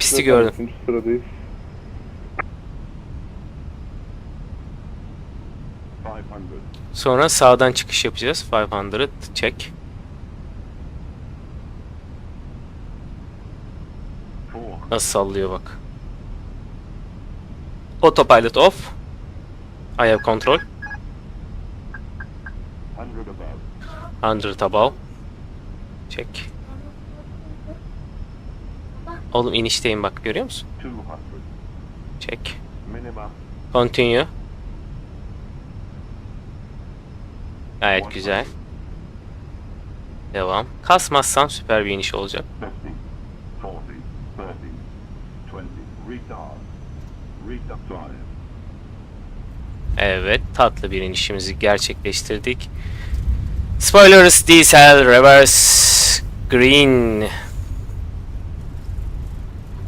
pisti gördüm. Üçüncü sıradayız. 500. Sonra sağdan çıkış yapacağız. 500 check. 400. Nasıl sallıyor bak. Autopilot off. I have control. 100 above. 100 above. Check. Oğlum inişteyim bak görüyor musun? 200. Check. Minimum. Continue. Gayet güzel. Devam. Kasmazsam süper bir iniş olacak. 50. 40. 30. 20. Retard. Retard drive. Evet, tatlı bir inişimizi gerçekleştirdik. Spoilers, diesel, reverse, green.